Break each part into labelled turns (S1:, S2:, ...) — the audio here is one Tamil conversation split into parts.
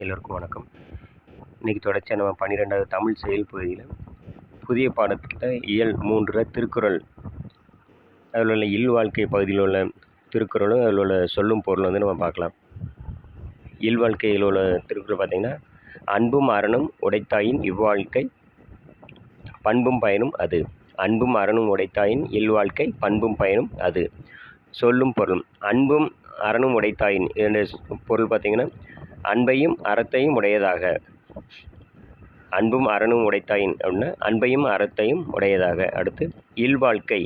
S1: எல்லோருக்கும் வணக்கம். இன்றைக்கி தொடர்ச்சியாக நம்ம பன்னிரெண்டாவது தமிழ் செயல் பகுதியில் புதிய பாடத்தில் இயல் மூன்று திருக்குறள். அதில் உள்ள இல் வாழ்க்கை பகுதியில் உள்ள திருக்குறளும் அதில் உள்ள சொல்லும் பொருள் வந்து நம்ம பார்க்கலாம். இல் வாழ்க்கையில் உள்ள திருக்குறள் பார்த்திங்கன்னா அன்பும் அறனும் உடைத்தாயின் இவ்வாழ்க்கை பண்பும் பயனும் அது. அன்பும் அறனும் உடைத்தாயின் இல்வாழ்க்கை பண்பும் பயனும் அது. சொல்லும் பொருளும் அன்பும் அறனும் உடைத்தாயின் பொருள் பார்த்திங்கன்னா அன்பையும் அறத்தையும் உடையதாக. அன்பும் அறனும் உடைத்தாயின் அப்படின்னா அன்பையும் அறத்தையும் உடையதாக. அடுத்து இல்வாழ்க்கை.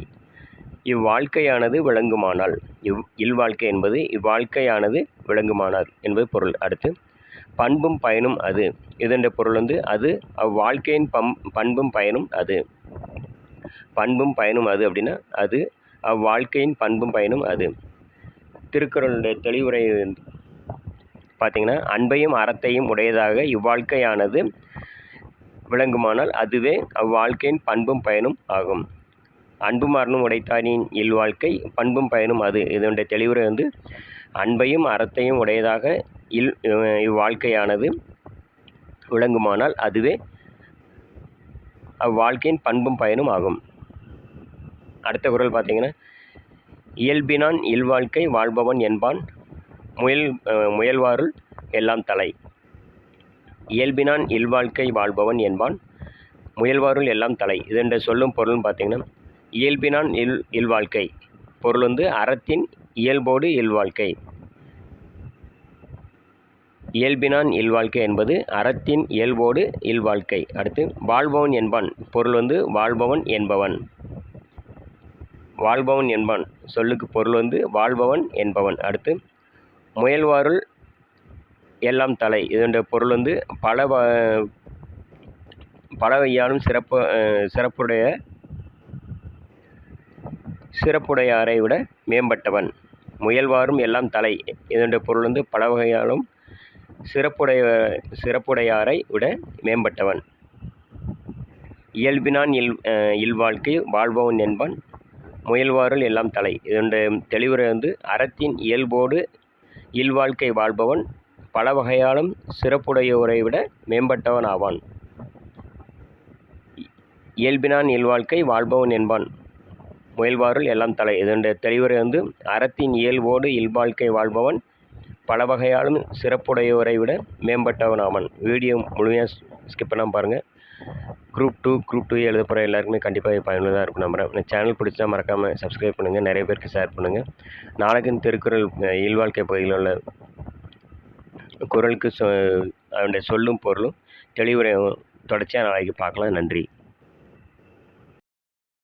S1: இவ்வாழ்க்கையானது விளங்குமானால் இவ் இல்வாழ்க்கை என்பது இவ்வாழ்க்கையானது விளங்குமானால் என்பது பொருள். அடுத்து பண்பும் பயனும் அது. இதென்ற பொருள் வந்து அது அவ்வாழ்க்கையின் பம் பண்பும் பயனும் அது. பண்பும் பயனும் அது அப்படின்னா அது அவ்வாழ்க்கையின் பண்பும் பயனும் அது. திருக்குறளுடைய தெளிவுரை பார்த்திங்கன்னா அன்பையும் அறத்தையும் உடையதாக இவ்வாழ்க்கையானது விளங்குமானால் அதுவே அவ்வாழ்க்கையின் பண்பும் பயனும் ஆகும். அன்பும் அறனும் உடைத்தானின் இல்வாழ்க்கை பண்பும் பயனும் அது. இதனுடைய தெளிவுரை வந்து அன்பையும் அறத்தையும் உடையதாக இல் இவ்வாழ்க்கையானது விளங்குமானால் அதுவே அவ்வாழ்க்கையின் பண்பும் பயனும் ஆகும். அடுத்த குரல் பார்த்திங்கன்னா இயல்பினான் இல்வாழ்க்கை வாழ்பவன் என்பான். முயல் முயல்வாருள் எல்லாம் தலை. இயல்பினான் இல்வாழ்க்கை வாழ்பவன் என்பான். முயல்வாருள் எல்லாம் தலை. இதென்ற சொல்லும் பொருள்னு பார்த்தீங்கன்னா இயல்பினான் இல் இல்வாழ்க்கை. பொருள் வந்து அறத்தின் இயல்போடு இல்வாழ்க்கை. இயல்பினான் இல்வாழ்க்கை என்பது அறத்தின் இயல்போடு இல்வாழ்க்கை. அடுத்து வாழ்பவன் என்பான். பொருள் வந்து வாழ்பவன் என்பவன். வாழ்பவன் என்பான். சொல்லுக்கு பொருள் வந்து வாழ்பவன் என்பவன். அடுத்து முயல்வாருள் எல்லாம் தலை. இதனுடைய பொருள் வந்து பல பல வையாலும் சிறப்பு சிறப்புடைய சிறப்புடையாரை விட மேம்பட்டவன். முயல்வாரும் எல்லாம் தலை. இதனுடைய பொருள் வந்து பல வகையாலும் சிறப்புடைய சிறப்புடையாரை விட மேம்பட்டவன். இயல்பினான் இல் இல்வாழ்க்கை வாழ்பவன் என்பான். முயல்வாருள் எல்லாம் தலை. இதனுடைய தெளிவுரை வந்து அறத்தின் இயல்போடு இல்வாழ்க்கை வாழ்பவன் பல வகையாலும் சிறப்புடையோரை விட மேம்பட்டவன் ஆவான். இயல்பினான் இல்வாழ்க்கை வாழ்பவன் என்பான். முயல்வாருள் எல்லாம் தலை. இதனுடைய தெளிவுரை வந்து அறத்தின் இயல்போடு இல்வாழ்க்கை வாழ்பவன் பல வகையாலும் சிறப்புடையோரை விட மேம்பட்டவன் ஆவான். வீடியோ முழுமையாக ஸ்கிப் பண்ணாமல் பாருங்கள் குரூப் டூ குரூப் டூ எழுத போகிற எல்லாருக்குமே கண்டிப்பாக பயனுள்ளதாக இருக்கும். நம்புகிறேன் இந்த சேனல் பிடிச்சா மறக்காமல் சப்ஸ்கிரைப் பண்ணுங்கள் நிறைய பேருக்கு ஷேர் பண்ணுங்கள் நாளைக்குன்னு திருக்குறள் இல்வாழ்க்கை பகுதியில் உள்ள குரலுக்கு சொ அதனுடைய சொல்லும் பொருளும் தெளிவுரையும் தொடர்ச்சியாக நாளைக்கு பார்க்கலாம். நன்றி.